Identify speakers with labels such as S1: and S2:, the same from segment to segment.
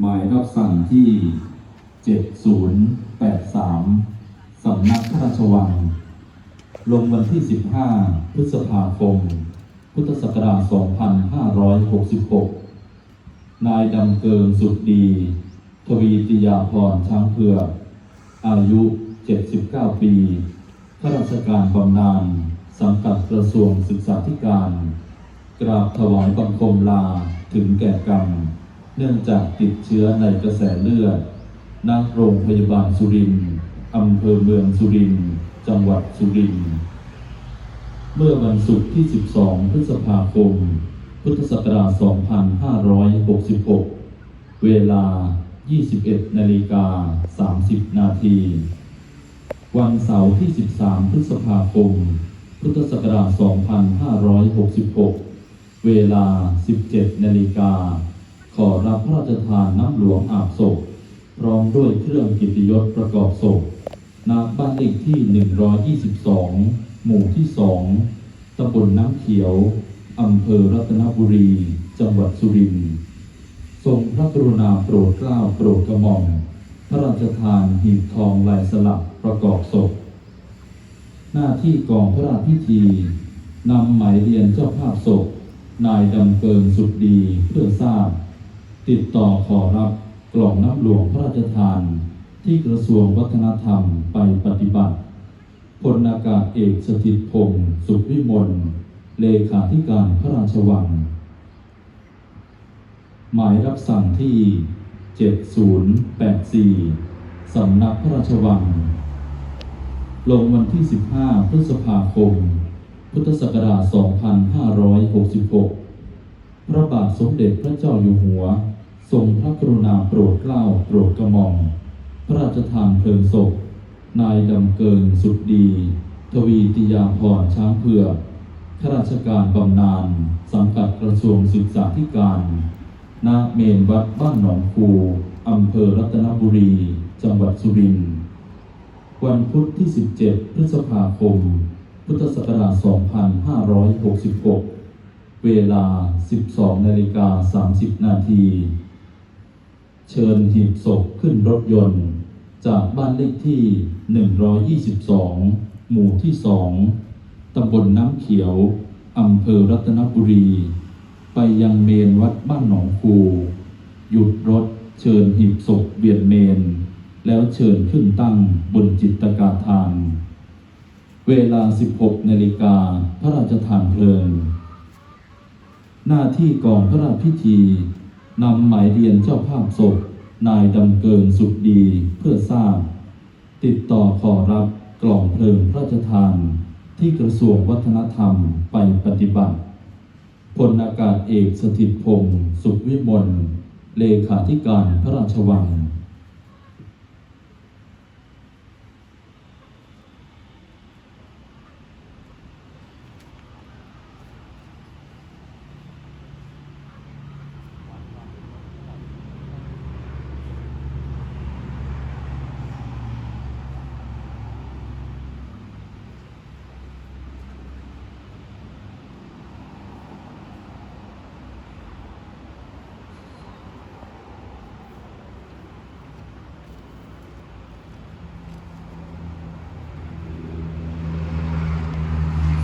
S1: หมายรับสั่งที่ 7083 สำนักพระราชวัง ลงวันที่ 15 พฤษภาคม พุทธศักราช 2566 นายดำเกิงสุดดี ทวีติยาพรช้างเผือกอายุ 79 ปีข้าราชการบำนาญสังกัดกระทรวงศึกษาธิการ กราบถวายบังคมลาถึงแก่กรรม เนื่องจากติดเชื้อในกระแสเลือดณโรงพยาบาลสุรินทร์อำเภอเมืองสุรินทร์ จังหวัดสุรินทร์ เมื่อวันศุกร์ที่ 12 พฤษภาคม พุทธศักราช 2566 เวลา 21 นาฬิกา 30 นาที วันเสาร์ที่ 13 พฤษภาคม พุทธศักราช 2566 เวลา 17 นาฬิกา ขอรับพระราชทานน้ำหลวงอาบศพพร้อมด้วยเครื่องกิติยศประกอบศพณบ้านเลขที่ 122 หมู่ที่ 2ตำบลน้ำเขียว อำเภอรัตนบุรี จังหวัดสุรินทร์ทรงพระกรุณาโปรดเกล้าโปรดกระหม่อมพระราชทานหีบทองลายสลักประกอบศพ หน้าที่กองพระราชพิธีนำหมายเรียนเจ้าภาพศพ นายดำเกิงสุดดีเพื่อทราบ ติดต่อขอรับกล่องน้ำหลวงพระราชทาน ที่กระทรวงวัฒนธรรมไปปฏิบัติพลอากาศเอกสถิตพงศ์สุขวิมลเลขาธิการพระราชวัง หมายรับสั่งที่ 7084 สำนักพระราชวัง ลงวันที่ 15 พฤษภาคม พุทธศักราช 2566 พระบาทสมเด็จพระเจ้าอยู่หัว ทรงพระกรุณาโปรดเกล้าโปรดกระหม่อมพระราชทานเพลิงศพ นายดำเกิงสุดดี ทวีติยาพรช้างเผือกข้าราชการบำนาญสังกัดกระทรวงศึกษาธิการณเมนวัดบ้านหนองคูอำเภอรัตนบุรี จังหวัดสุรินทร์วันพุธที่ 17 พฤษภาคม พุทธศักราช 2566 เวลา 12 นาฬิกา 30 นาที เชิญหีบศพขึ้นรถยนต์ จากบ้านเลขที่ 122 หมู่ที่ 2 ตำบลน้ำเขียว อำเภอรัตนบุรี ไปยังเมนวัดบ้านหนองคู หยุดรถเชิญหีบศพเบียดเมน แล้วเชิญขึ้นตั้งบนจิตกาทาน เวลา 16นาฬิกาพระราชทานเพลิง หน้าที่กองพระราชพิธี นำหมายเรียนเจ้าภาพศพนายดำเกินสุดดีเพื่อทราบ ติดต่อขอรับกล่องเพลิงพระราชทาน ที่กระทรวงวัฒนธรรมไปปฏิบัติพลอากาศเอกสถิตพงศ์สุขวิมลเลขาธิการพระราชวัง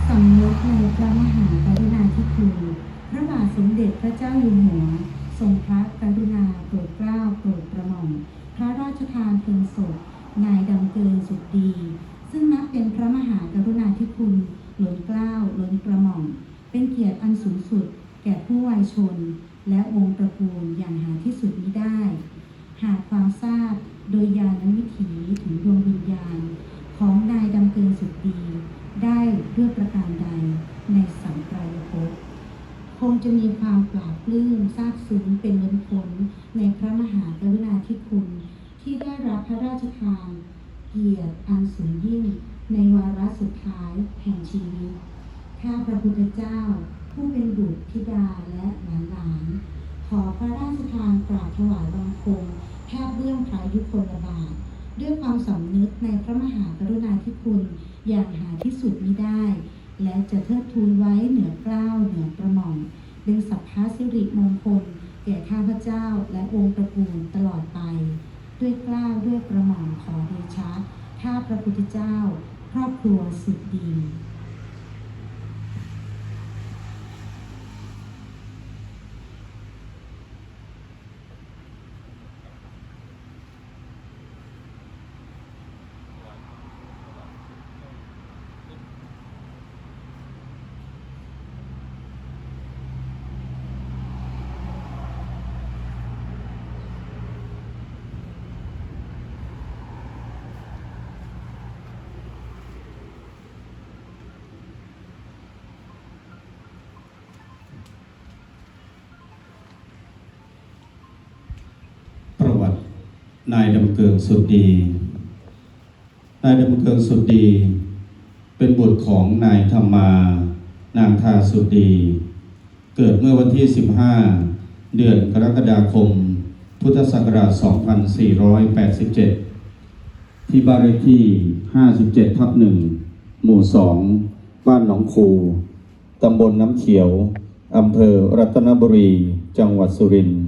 S2: สำนึกใน พระมหากรุณาธิคุณพระบาทสมเด็จพระเจ้าอยู่หัว ทรงพระกรุณาโปรดเกล้าโปรดกระหม่อม พระราชทานเพลิงศพนายดำเกินสุดดี ซึ่งนับเป็นพระมหากรุณาธิคุณล้นเกล้าล้นกระหม่อม เป็นเกียรติอันสูงสุด แก่ผู้วัยชน และวงค์ตระกูลอย่างหาที่สุดมิได้ หากความทราบโดยญาณวิถีถึงดวงวิญญาณ ของนายดำเกินสุดดี ได้ด้วยประการใดในสังไตรภพคงจะมีความปราบปลื้มซาบซึ้งเป็นล้นพ้น ในพระมหากรุณาธิคุณที่ได้รับพระราชทาน เกียรติอันสูงยิ่ง ในวาระสุดท้ายแห่งชีวิตข้าพระพุทธเจ้า ผู้เป็นบุตรธิดาและหลานหลานๆขอพระราชทานกราบถวายบังคมแทบเรื่องพระยุคลบาทด้วยความสำนึกในพระมหากรุณาธิคุณอย่างหาที่สุดมิได้ และจะเทิดทูนไว้เหนือเกล้าวเหนือกระหม่อมเป็นสัพพะสิริมงคล แก่ข้าพเจ้าและองค์ตระกูลตลอดไป ด้วยกล้าวด้วยกระหม่อมขอเดชะข้าพระพุทธเจ้า ครอบครัวสุดดี
S3: ประวัติ นายดำเกิงสุดดี นายดำเกิงสุดดี เป็นบุตรของนายธรรมา นางทาสุดดี เกิดเมื่อวันที่ 15 เดือนกรกฎาคม พุทธศักราช 2487 ที่บ้านเลขที่ 57 ทับ 1 หมู่ 2 บ้านหนองคู ตำบลน้ำเขียว อำเภอรัตนบุรี จังหวัดสุรินทร์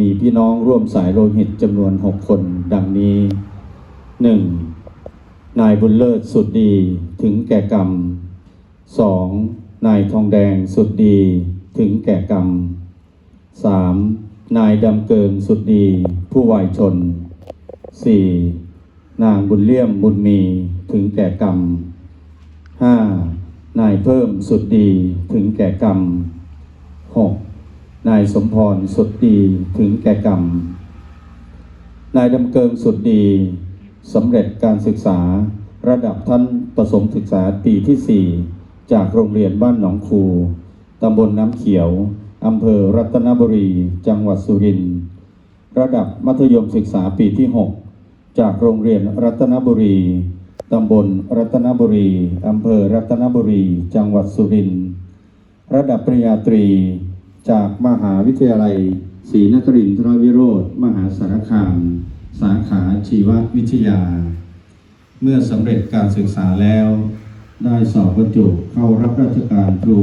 S3: มีพี่น้องร่วมสายโลหิตจำนวน 6 คนดังนี้ 1. นายบุญเลิศสุดดีถึงแก่กรรม 2. นายทองแดงสุดดีถึงแก่กรรม 3. นายดำเกิงสุดดีผู้วายชน 4. นางบุญเลี่ยมบุญมีถึงแก่กรรม 5. นายเพิ่มสุดดีถึงแก่กรรม นายสมพรสุดดีถึงแก่กรรม นายดำเกิงสุดดีสำเร็จการศึกษาระดับท่านประสมศึกษาปีที่ 4 จากโรงเรียนบ้านหนองคูตำบลน้ำเขียวอำเภอรัตนบุรี จังหวัดสุรินทร์ระดับมัธยมศึกษาปีที่ 6 จากโรงเรียนรัตนบุรีตำบลรัตนบุรีอำเภอรัตนบุรี จังหวัดสุรินทร์ระดับปริญญาตรี จากมหาวิทยาลัยศรีนครินทรวิโรธมหาสารคาม สาขาชีววิทยา เมื่อสำเร็จการศึกษาแล้ว ได้สอบบรรจุเข้ารับราชการครู